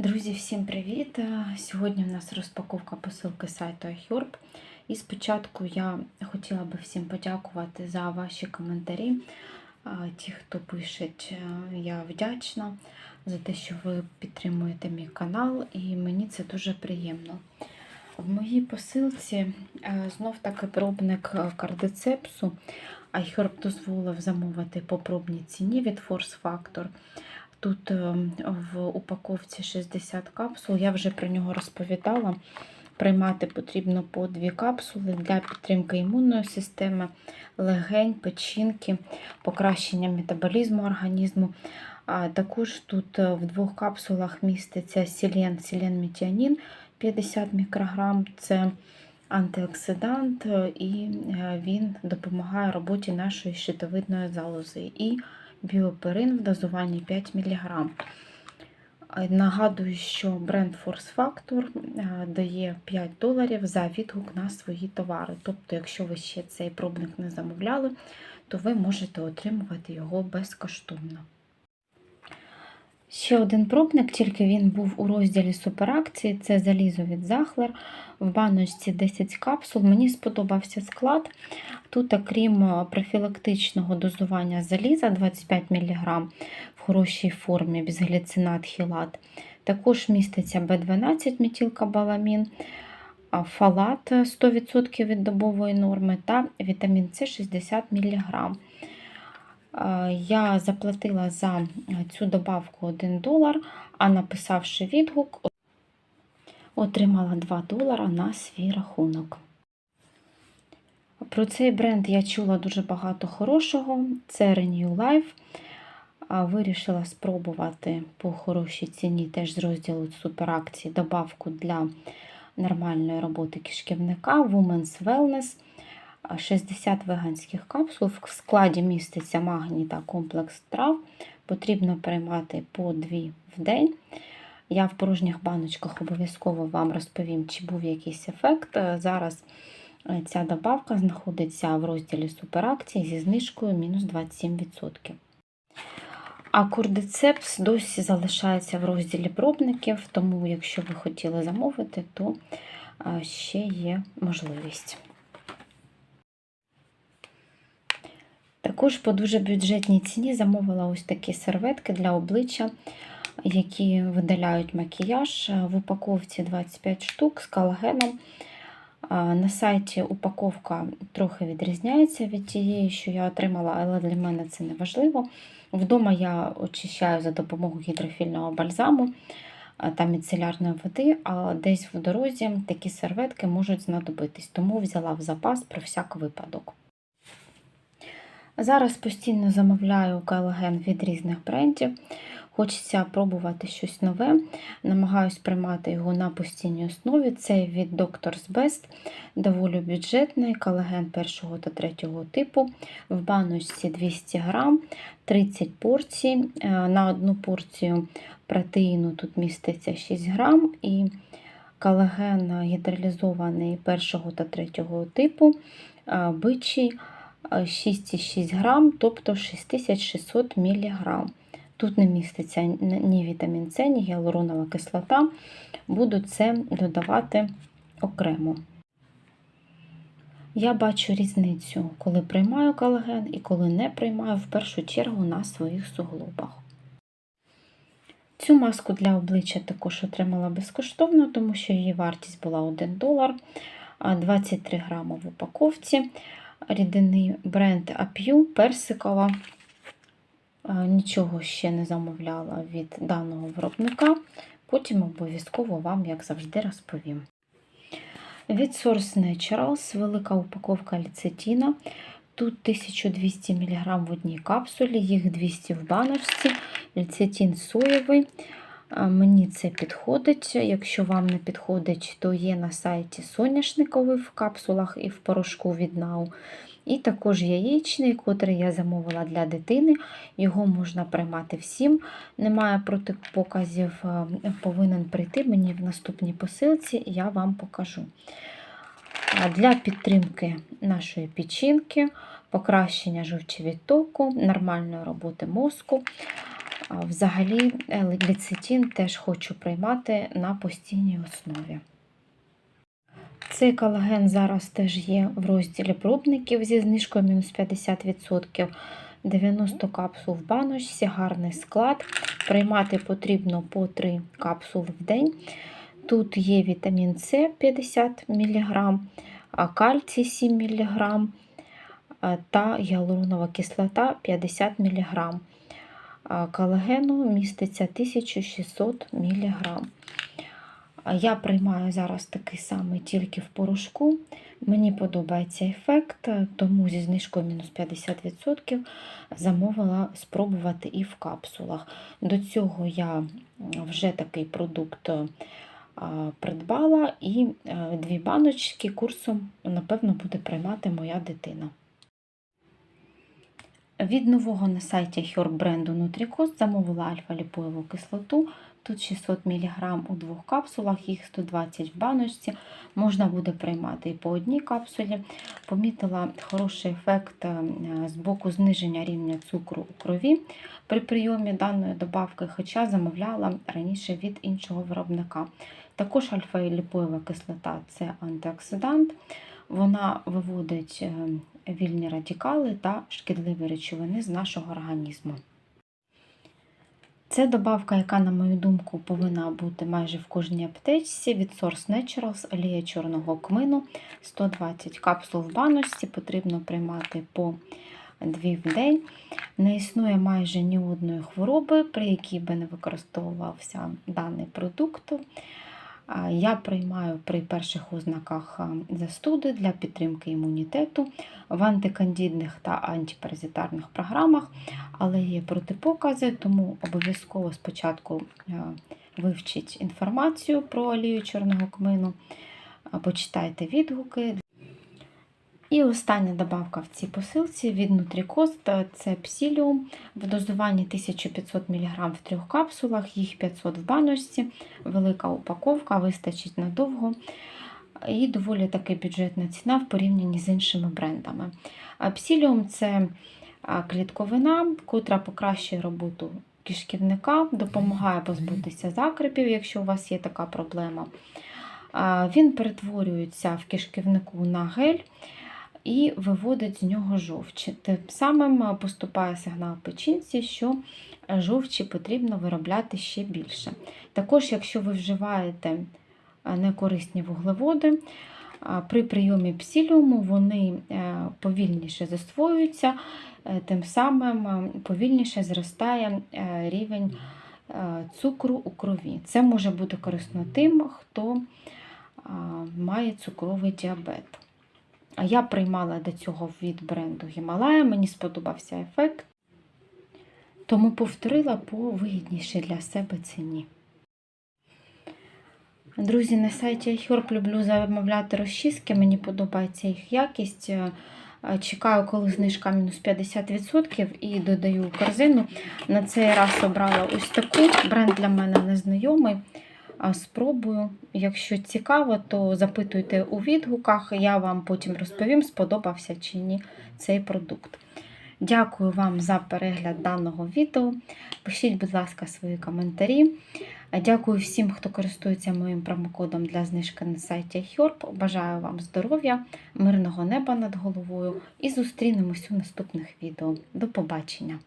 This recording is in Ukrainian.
Друзі, всім привіт! Е, Сьогодні у нас розпаковка посилки сайту iHerb. І спочатку я хотіла би всім подякувати за ваші коментарі. Е, Ті, хто пишуть, е, я вдячна за те, що ви підтримуєте мій канал, і мені це дуже приємно. В моїй посилці знов таки пробник кардицепсу. iHerb дозволив замовити по пробній ціні від Force Factor. Тут е, в упаковці 60 капсул. Я вже про нього розповідала. Приймати потрібно по дві капсули для підтримки імунної системи, легень, печінки, покращення метаболізму організму. А також тут е, в двох капсулах міститься сілен, сіленметіанін 50 мікрограм. Це антиоксидант, е, і е, він допомагає роботі нашої щитовидної залози. І біоперин в дозуванні 5 мг. Нагадую, що бренд Force Factor е, дає 5 доларів за відгук на свої товари. Тобто, якщо ви ще цей пробник не замовляли, то ви можете отримувати його безкоштовно. Ще один пробник, тільки він був у розділі суперакції. Це залізо від Захлер. В баночці 10 капсул. Мені сподобався склад. Тут, окрім профілактичного дозування заліза 25 мг в хорошій формі, безгліцинат хілат, також міститься В12 метилкобаламін, фалат 100% від добової норми та вітамін С 60 мг. Я заплатила за цю добавку 1 долар, а написавши відгук, отримала 2 долара на свій рахунок. Про цей бренд я чула дуже багато хорошого. Це Renew Life. Вирішила спробувати по хорошій ціні теж з розділу суперакції добавку для нормальної роботи кишківника Women's Wellness. 60 веганських капсул. В складі міститься магній та комплекс трав. Потрібно приймати по 2 в день. Я в порожніх баночках обов'язково вам розповім, чи був якийсь ефект. Зараз е, ця добавка знаходиться в розділі суперакції зі знижкою мінус 27%. А курдицепс досі залишається в розділі пробників, тому, якщо ви хотіли замовити, то е, ще є можливість. Також по дуже бюджетній ціні замовила ось такі серветки для обличчя, які видаляють макіяж в упаковці 25 штук з колагеном. На сайті упаковка трохи відрізняється від тієї, що я отримала, але для мене це не важливо. Вдома я очищаю за допомогою гідрофільного бальзаму та міцелярної води, а десь в дорозі такі серветки можуть знадобитись, тому взяла в запас про всяк випадок. Зараз постійно замовляю колаген від різних брендів. Хочеться пробувати щось нове. Намагаюсь приймати його на постійній основі. Це від Doctor's Best, доволі бюджетний колаген першого та третього типу. В баночці 200 грам, 30 порцій. Е, на одну порцію протеїну тут міститься 6 грам. І колаген гідралізований першого та третього типу, е, бичий. 6,6 грам, тобто 6600 мг. Тут не міститься ні вітамін С, ні гіалуронова кислота. Буду це додавати окремо. Я бачу різницю, коли приймаю колаген і коли не приймаю, в першу чергу на своїх суглобах. Цю маску для обличчя також отримала безкоштовно, тому що її вартість була 1 долар, 23 грами в упаковці рідини бренд Ап'ю персикова. Нічого ще не замовляла від даного виробника. Потім обов'язково вам, як завжди, розповім. Від Source Naturals велика упаковка ліцетіна. Тут 1200 мг в одній капсулі, їх 200 в баночці, ліцетін соєвий. Мені це підходить. Якщо вам не підходить, то є на сайті соняшниковий в капсулах і в порошку від Now. І також яєчний, котрий я замовила для дитини. Його можна приймати всім. Немає протипоказів, повинен прийти мені в наступній посилці, я вам покажу. Для підтримки нашої печінки, покращення жовчовідтоку, нормальної роботи мозку. Взагалі, L-гліцетин теж хочу приймати на постійній основі. Цей колаген зараз теж є в розділі пробників зі знижкою мінус 50%. 90 капсул в баночці, гарний склад. Приймати потрібно по 3 капсули в день. Тут є вітамін С 50 мг, кальцій 7 мг та гіалуронова кислота 50 мг. Колагену міститься 1600 мг. Я приймаю зараз такий самий тільки в порошку. Мені подобається ефект, тому зі знижкою мінус 50% замовила спробувати і в капсулах. До цього я вже такий продукт придбала, і е, дві баночки курсом, напевно, буде приймати моя дитина. Від нового на сайті Herb бренду замовила альфа-ліпоєву кислоту. Тут 600 мг у двох капсулах, їх 120 в баночці. Можна буде приймати і по одній капсулі. Помітила хороший ефект е, з боку зниження рівня цукру у крові при прийомі даної добавки, хоча замовляла раніше від іншого виробника. Також альфа-ліпоєва кислота це антиоксидант. Вона виводить е, вільні радикали та шкідливі речовини з нашого організму. Це добавка, яка, на мою думку, повинна бути майже в кожній аптечці від Source Naturals, олія чорного кмину, 120 капсул в баночці, потрібно приймати по 2 в день. Не існує майже ні одної хвороби, при якій би не використовувався даний продукт. Я приймаю при перших ознаках застуди для підтримки імунітету в антикандідних та антипаразитарних програмах, але є протипокази, тому обов'язково спочатку вивчіть інформацію про олію чорного кмину, почитайте відгуки. І остання добавка в цій посилці від Nutricost – це псіліум в дозуванні 1500 мг в трьох капсулах, їх 500 в баночці, велика упаковка, вистачить надовго. І доволі таки бюджетна ціна в порівнянні з іншими брендами. Псіліум це клітковина, котра покращує роботу кишківника, допомагає позбутися закрипів, якщо у вас є така проблема. Він перетворюється в кишківнику на гель і виводить з нього жовч. Тим самим поступає сигнал печінці, що жовчі потрібно виробляти ще більше. Також, якщо ви вживаєте некорисні вуглеводи, при прийомі псіліуму вони е, повільніше засвоюються, е, тим самим повільніше зростає е, рівень цукру у крові. Це може бути корисно тим, хто має цукровий діабет. Я приймала до цього від бренду Гімалая, мені сподобався ефект, тому повторила по вигіднішій для себе ціні. Друзі, на сайті iHerb люблю замовляти розчіски, мені подобається їх якість. Чекаю, коли знижка мінус 50% і додаю корзину. На цей раз обрала ось таку. Бренд для мене незнайомий спробую. Якщо цікаво, то запитуйте у відгуках, я вам потім розповім, сподобався чи ні цей продукт. Дякую вам за перегляд даного відео. Пишіть, будь ласка, свої коментарі. Дякую всім, хто користується моїм промокодом для знижки на сайті Herb. Бажаю вам здоров'я, мирного неба над головою і зустрінемось у наступних відео. До побачення!